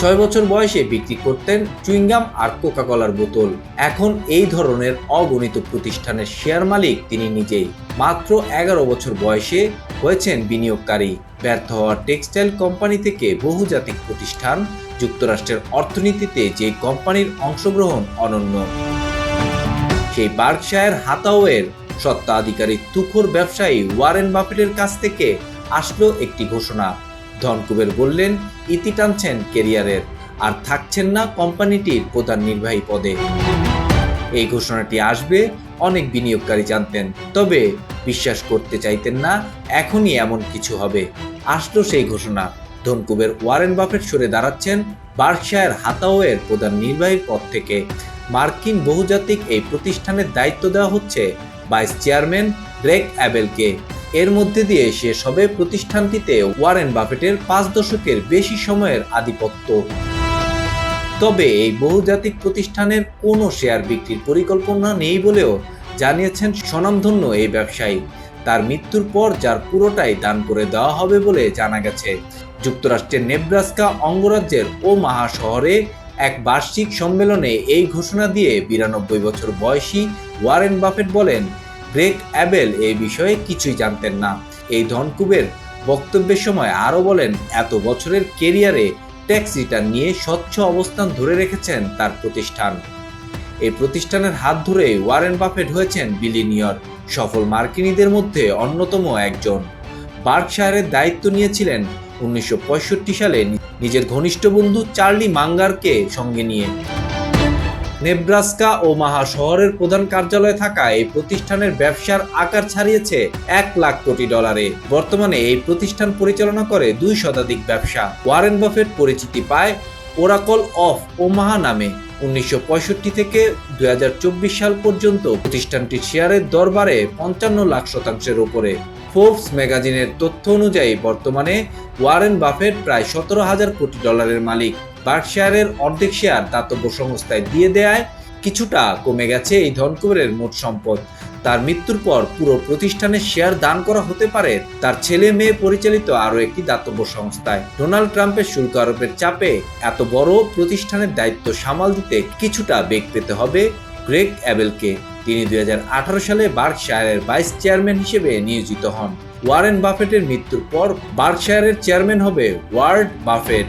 ছয় বছর বয়সে বিক্রি করতেন চুইংগাম আর কোকাকলার বোতল। এখন এই ধরনের অগণিত প্রতিষ্ঠানের শেয়ার মালিক তিনি নিজেই। মাত্র এগারো বছর বয়সে হয়েছেন বিনিয়োগকারী। ব্যর্থ হওয়া টেক্সটাইল কোম্পানি থেকে বহুজাতিক প্রতিষ্ঠান যুক্তরাষ্ট্রের অর্থনীতিতে যে কোম্পানির অংশগ্রহণ অনন্য। সেই বার্কশায়ার হাতাওয়ের সত্ত্বাধিকারী তুখোর ব্যবসায়ী ওয়ারেন বাফেটের কাছ থেকে আসলো একটি ঘোষণা। ধনকুবের বললেন, ইতি টানছেন কেরিয়ারের, আর থাকছেন না কোম্পানিটির প্রধান নির্বাহী পদে। এই ঘোষণাটি আসবে, অনেক বিনিয়োগকারী জানতেন, তবে বিশ্বাস করতে চাইতেন না, এখনই এমন কিছু হবে। আসলো সেই ঘোষণা। ধনকুবের ওয়ারেন বাফেট সরে দাঁড়াচ্ছেন বার্কশায়ার হাতাওয়ের প্রধান নির্বাহীর পদ থেকে। মার্কিন বহুজাতিক এই প্রতিষ্ঠানের দায়িত্ব দেওয়া হচ্ছে ভাইস চেয়ারম্যান গ্রেগ অ্যাবেলকে। এর মধ্যে দিয়ে শেষ হবে প্রতিষ্ঠানটিতে ওয়ারেন বাফেটের পাঁচ দশকের বেশি সময়ের আধিপত্য। তবে এই বহুজাতিক প্রতিষ্ঠানের কোনো শেয়ার বিক্রির পরিকল্পনা নেই বলেও জানিয়েছেন স্বনামধন্য এই ব্যবসায়ী। তার মৃত্যুর পর যার পুরোটাই দান করে দেওয়া হবে বলে জানা গেছে। যুক্তরাষ্ট্রের নেব্রাস্কা অঙ্গরাজ্যের ও মাহা শহরে এক বার্ষিক সম্মেলনে এই ঘোষণা দিয়ে বিরানব্বই বছর বয়সী ওয়ারেন বাফেট বলেন গ্রেগ অ্যাবেল এই বিষয়ে কিছুই জানতেন না। এই ধনকুবের বক্তব্যের সময় আরও বলেন, এত বছরের কেরিয়ারে ট্যাক্স রিটার্ন নিয়ে স্বচ্ছ অবস্থান ধরে রেখেছেন তার প্রতিষ্ঠান। এই প্রতিষ্ঠানের হাত ধরে ওয়ারেন বাফেট হয়েছেন বিলিনিয়র, সফল মার্কিনীদের মধ্যে অন্যতম একজন। বার্কশায়ারের দায়িত্ব নিয়েছিলেন উনিশশো পঁয়ষট্টি সালে নিজের ঘনিষ্ঠ বন্ধু চার্লি মাঙ্গারকে সঙ্গে নিয়ে। নেব্রাস্কা ও মাহা শহরের প্রধান কার্যালয়ে থাকা এই প্রতিষ্ঠানের ব্যবসার আকার ছাড়িয়েছে এক লাখ কোটি ডলারে। বর্তমানে এই প্রতিষ্ঠান পরিচালনা করে দুই শতাধিক ব্যবসা। ওয়ারেন বাফেট পরিচিতি পায় ওরাকল অফ ওমাহা নামে। উনিশশো পঁয়ষট্টি থেকে দু হাজার চব্বিশ সাল পর্যন্ত প্রতিষ্ঠানটির শেয়ারের দরবারে পঞ্চান্ন লাখ শতাংশের উপরে। ফোর্বস ম্যাগাজিনের তথ্য অনুযায়ী বর্তমানে ওয়ারেন বাফেট প্রায় সতেরো হাজার কোটি ডলারের মালিক। বার্কশায়ারের অর্ধেক শেয়ার দাতব্য সংস্থায় দিয়ে দেয় কিছুটা কমে গেছে এই ধনকুবেরের মোট সম্পদ। তার মৃত্যুর পর পুরো প্রতিষ্ঠানের শেয়ার দান করা হতে পারে তার ছেলে মেয়ে পরিচালিত আরও একটি দাতব্য সংস্থায়। ডোনাল্ড ট্রাম্পের শুল্ক আরোপের চাপে এত বড় প্রতিষ্ঠানের দায়িত্ব সামাল দিতে কিছুটা বেগ পেতে হবে গ্রেগ অ্যাবেলকে। তিনি দুই হাজার আঠারো সালে বার্কশায়ারের ভাইস চেয়ারম্যান হিসেবে নিয়োজিত হন। ওয়ারেন বাফেটের মৃত্যুর পর বার্কশায়ারের চেয়ারম্যান হবে ওয়ার্ড বাফেট।